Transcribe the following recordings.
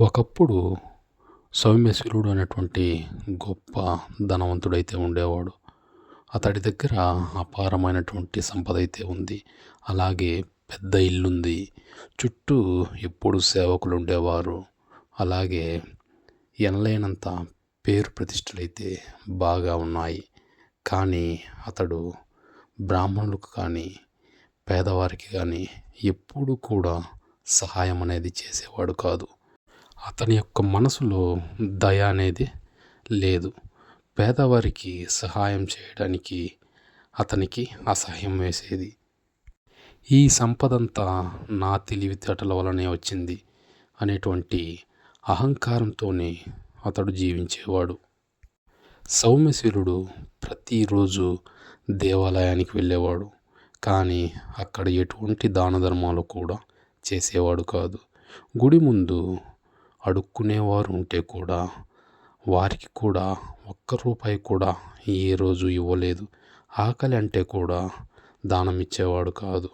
ఒకప్పుడు సౌమ్యశీలుడు అనేటువంటి గొప్ప ధనవంతుడైతే ఉండేవాడు. అతడి దగ్గర అపారమైనటువంటి సంపద అయితే ఉంది. అలాగే పెద్ద ఇల్లుంది. చుట్టూ ఎప్పుడు సేవకులు ఉండేవారు అలాగే ఎనలేనంత పేరు ప్రతిష్టలైతే బాగా ఉన్నాయి. కానీ అతడు బ్రాహ్మణులకు కానీ పేదవారికి కానీ ఎప్పుడు కూడా సహాయం అనేది చేసేవాడు కాదు. అతని యొక్క మనసులో దయ అనేది లేదు. పేదవారికి సహాయం చేయడానికి అతనికి అసహ్యం వేసేది. ఈ సంపదంతా నా తెలివితేటల వలనే వచ్చింది అనేటువంటి అహంకారంతోనే అతడు జీవించేవాడు. సౌమ్యశీలుడు ప్రతిరోజు దేవాలయానికి వెళ్ళేవాడు. కానీ అక్కడ ఎటువంటి దాన ధర్మాలు కూడా చేసేవాడు కాదు. గుడి ముందు అడుక్కునేవారు ఉంటే కూడా వారికి కూడా ఒక్క రూపాయి కూడా ఏ రోజు ఇవ్వలేదు. ఆకలి అంటే కూడా దానం ఇచ్చేవాడు కాదు.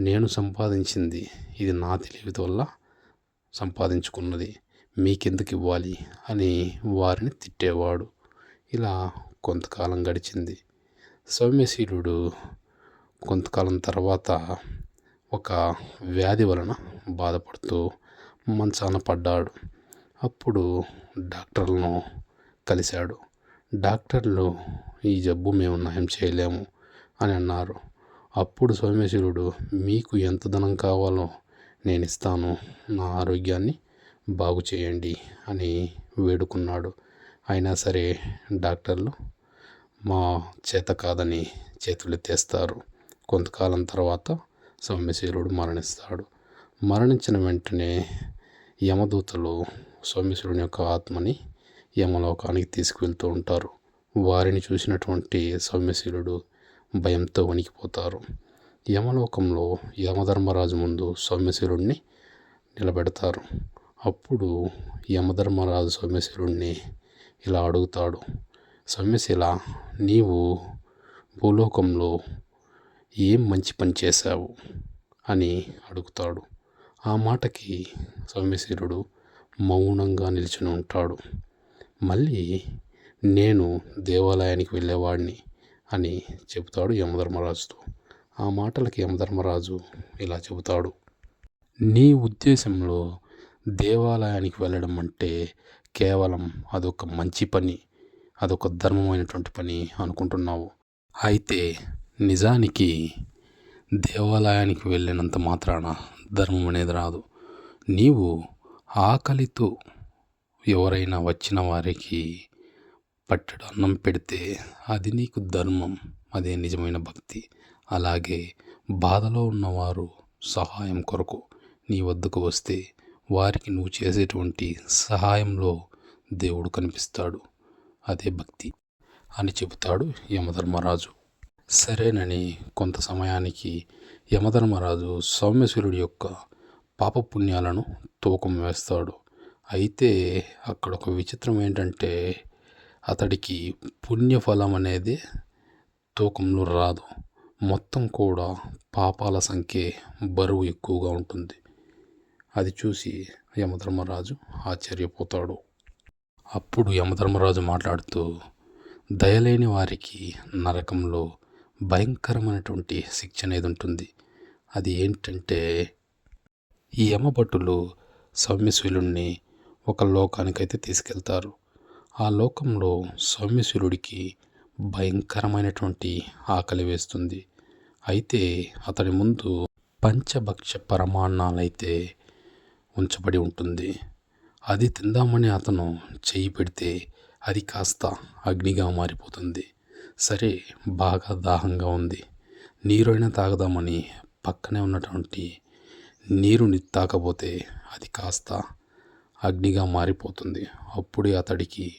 నేను సంపాదించింది ఇది నా తెలివిత వల్ల సంపాదించుకున్నది. మీకెందుకు ఇవ్వాలి? అని వారిని తిట్టేవాడు. ఇలా కొంతకాలం గడిచింది. సౌమ్యశీలుడు కొంతకాలం తర్వాత ఒక వ్యాధి వలన బాధపడుతూ మంచాన పడ్డాడు. అప్పుడు డాక్టర్లను కలిశాడు. డాక్టర్లు ఈ జబ్బు మేము నయం చేయలేము అని అన్నారు. అప్పుడు సోమేశ్వరుడు మీకు ఎంత ధనం కావాలో నేను ఇస్తాను. నా ఆరోగ్యాన్ని బాగు చేయండి అని వేడుకున్నాడు. అయినా సరే డాక్టర్లు మా చేత కాదని చేతులెత్తేస్తారు. కొంతకాలం తర్వాత సోమేశ్వరుడు మరణిస్తాడు. మరణించిన వెంటనే యమదూతలు సోమేశ్వరుని యొక్క ఆత్మని యమలోకానికి తీసుకువెళ్తూ ఉంటారు. వారిని చూసినటువంటి సోమేశ్వరుడు భయంతో వణికిపోతారు. యమలోకంలో యమధర్మరాజు ముందు సోమేశ్వరుణ్ణి నిలబెడతారు. అప్పుడు యమధర్మరాజు సోమేశ్వరుణ్ణి ఇలా అడుగుతాడు సౌమ్యశీల నీవు భూలోకంలో ఏం మంచి పని చేశావు? అని అడుగుతాడు. ఆ మాటకి సోమేశ్వరుడు మౌనంగా నిలిచిని ఉంటాడు. మళ్ళీ నేను దేవాలయానికి వెళ్ళేవాడిని అని చెబుతాడు యమధర్మరాజుతో. ఆ మాటలకి యమధర్మరాజు ఇలా చెబుతాడు. నీ ఉద్దేశంలో దేవాలయానికి వెళ్ళడం అంటే కేవలం అదొక మంచి పని అదొక ధర్మమైనటువంటి పని అనుకుంటున్నావు. అయితే నిజానికి దేవాలయానికి వెళ్ళినంత మాత్రాన ధర్మం అనేది రాదు. నీవు ఆకలితో ఎవరైనా వచ్చిన వారికి పట్టెడు అన్నం పెడితే అది నీకు ధర్మం అదే నిజమైన భక్తి. అలాగే బాధలో ఉన్నవారు సహాయం కొరకు నీ వద్దకు వస్తే వారికి నువ్వు చేసేటువంటి సహాయంలో దేవుడు కనిపిస్తాడు. అదే భక్తి అని చెబుతాడు యమధర్మరాజు. సరేనని కొంత సమయానికి యమధర్మరాజు సౌమ్యశీలుడి యొక్క పాపపుణ్యాలను తూకం వేస్తాడు. అయితే అక్కడ ఒక విచిత్రం ఏంటంటే అతడికి పుణ్యఫలం అనేది తూకంలో రాదు. మొత్తం కూడా పాపాల సంఖ్య బరువు ఎక్కువగా ఉంటుంది. అది చూసి యమధర్మరాజు ఆశ్చర్యపోతాడు. అప్పుడు యమధర్మరాజు మాట్లాడుతూ దయలేని వారికి నరకంలో భయంకరమైనటువంటి శిక్ష అనేది ఉంటుంది. అది ఏంటంటే ఈ యమభటులు సౌమ్యశీలుణ్ణి ఒక లోకానికైతే తీసుకెళ్తారు. ఆ లోకంలో సౌమ్యశీలుడికి భయంకరమైనటువంటి ఆకలి వేస్తుంది. అయితే అతడి ముందు పంచభక్ష పరమాన్నాలైతే ఉంచబడి ఉంటుంది. అది తిందామని అతను చేయి పెడితే అది కాస్త అగ్నిగా మారిపోతుంది. సరే బాగా దాహంగా ఉంది. నీరైనా తాగదామని పక్కనే ఉన్నటువంటి నీరుని తాకపోతే అది కాస్త అగ్నిగా మారిపోతుంది. అప్పుడే అతడికి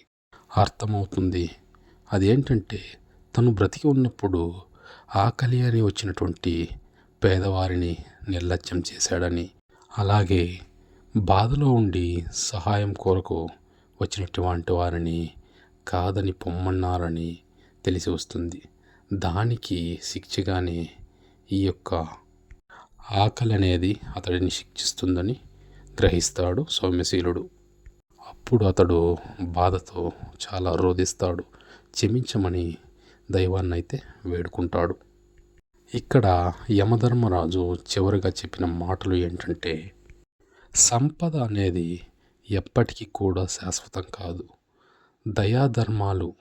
అర్థమవుతుంది. అదేంటంటే తను బ్రతికి ఉన్నప్పుడు ఆకలి అని వచ్చినటువంటి పేదవారిని నిర్లక్ష్యం చేశాడని అలాగే బాధలో ఉండి సహాయం కొరకు వచ్చినటువంటి వారిని కాదని పొమ్మన్నారని తెలిసి వస్తుంది. దానికి శిక్షగానే ఈ యొక్క ఆకలి అనేది అతడిని శిక్షిస్తుందని గ్రహిస్తాడు సౌమ్యశీలుడు. అప్పుడు అతడు బాధతో చాలా రోధిస్తాడు. క్షమించమని దైవాన్నైతే వేడుకుంటాడు. ఇక్కడ యమధర్మరాజు చివరిగా చెప్పిన మాటలు ఏంటంటే సంపద అనేది ఎప్పటికీ కూడా శాశ్వతం కాదు. దయాధర్మాలు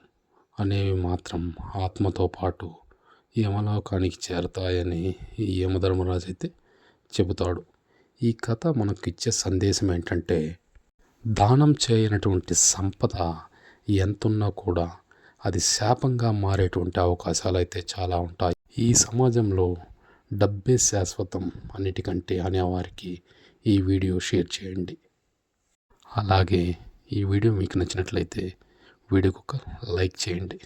అనేవి మాత్రం ఆత్మతో పాటు యమలోకానికి చేరతాయని ఈ యమధర్మరాజు అయితే చెబుతాడు. ఈ కథ మనకు ఇచ్చే సందేశం ఏంటంటే దానం చేయనటువంటి సంపద ఎంతున్నా కూడా అది శాపంగా మారేటువంటి అవకాశాలు అయితే చాలా ఉంటాయి. ఈ సమాజంలో డబ్బే శాశ్వతం అన్నిటికంటే అనేవారికి ఈ వీడియో షేర్ చేయండి. అలాగే ఈ వీడియో మీకు నచ్చినట్లయితే వీడియోకి ఒక లైక్ చేయండి.